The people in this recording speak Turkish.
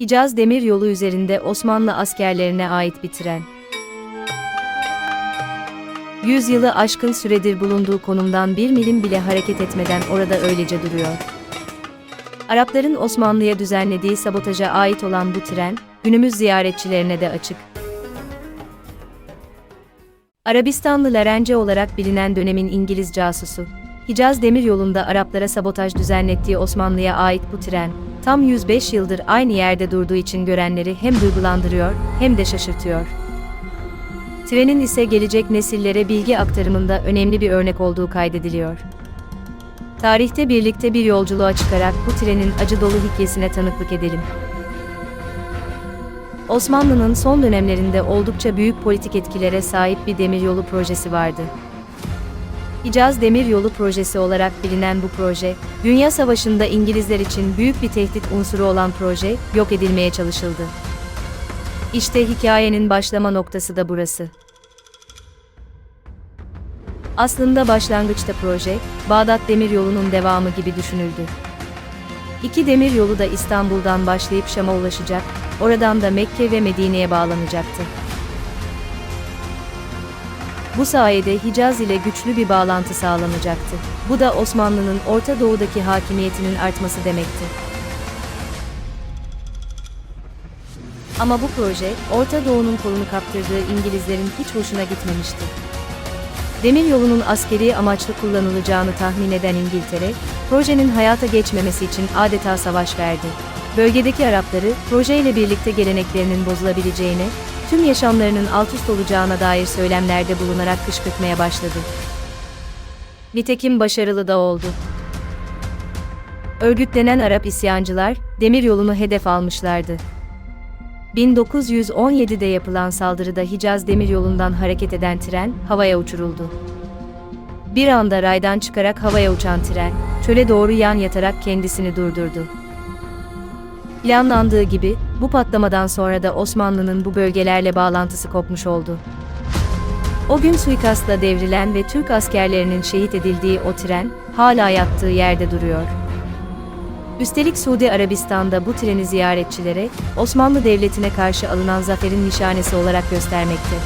Hicaz Demiryolu üzerinde Osmanlı askerlerine ait bir tren. Yüzyılı aşkın süredir bulunduğu konumdan bir milim bile hareket etmeden orada öylece duruyor. Arapların Osmanlı'ya düzenlediği sabotaja ait olan bu tren, günümüz ziyaretçilerine de açık. Arabistanlı Larence olarak bilinen dönemin İngiliz casusu, Hicaz Demiryolu'nda Araplara sabotaj düzenlettiği Osmanlı'ya ait bu tren, tam 105 yıldır aynı yerde durduğu için görenleri hem duygulandırıyor hem de şaşırtıyor. Trenin ise gelecek nesillere bilgi aktarımında önemli bir örnek olduğu kaydediliyor. Tarihte birlikte bir yolculuğa çıkarak bu trenin acı dolu hikayesine tanıklık edelim. Osmanlı'nın son dönemlerinde oldukça büyük politik etkilere sahip bir demiryolu projesi vardı. Hicaz Demiryolu Projesi olarak bilinen bu proje, Dünya Savaşı'nda İngilizler için büyük bir tehdit unsuru olan proje, yok edilmeye çalışıldı. İşte hikayenin başlama noktası da burası. Aslında başlangıçta proje, Bağdat Demiryolu'nun devamı gibi düşünüldü. İki demiryolu da İstanbul'dan başlayıp Şam'a ulaşacak, oradan da Mekke ve Medine'ye bağlanacaktı. Bu sayede Hicaz ile güçlü bir bağlantı sağlanacaktı. Bu da Osmanlı'nın Orta Doğu'daki hakimiyetinin artması demekti. Ama bu proje, Orta Doğu'nun kolunu kaptırdığı İngilizlerin hiç hoşuna gitmemişti. Demiryolunun askeri amaçlı kullanılacağını tahmin eden İngiltere, projenin hayata geçmemesi için adeta savaş verdi. Bölgedeki Arapları, projeyle birlikte geleneklerinin bozulabileceğine, tüm yaşamlarının alt üst olacağına dair söylemlerde bulunarak kışkırtmaya başladı. Nitekim başarılı da oldu. Örgütlenen Arap isyancılar, demiryolunu hedef almışlardı. 1917'de yapılan saldırıda Hicaz Demiryolu'ndan hareket eden tren havaya uçuruldu. Bir anda raydan çıkarak havaya uçan tren, çöle doğru yan yatarak kendisini durdurdu. Planlandığı gibi, bu patlamadan sonra da Osmanlı'nın bu bölgelerle bağlantısı kopmuş oldu. O gün suikastla devrilen ve Türk askerlerinin şehit edildiği o tren, hala yattığı yerde duruyor. Üstelik Suudi Arabistan'da bu treni ziyaretçilere, Osmanlı Devleti'ne karşı alınan zaferin nişanesi olarak göstermekte.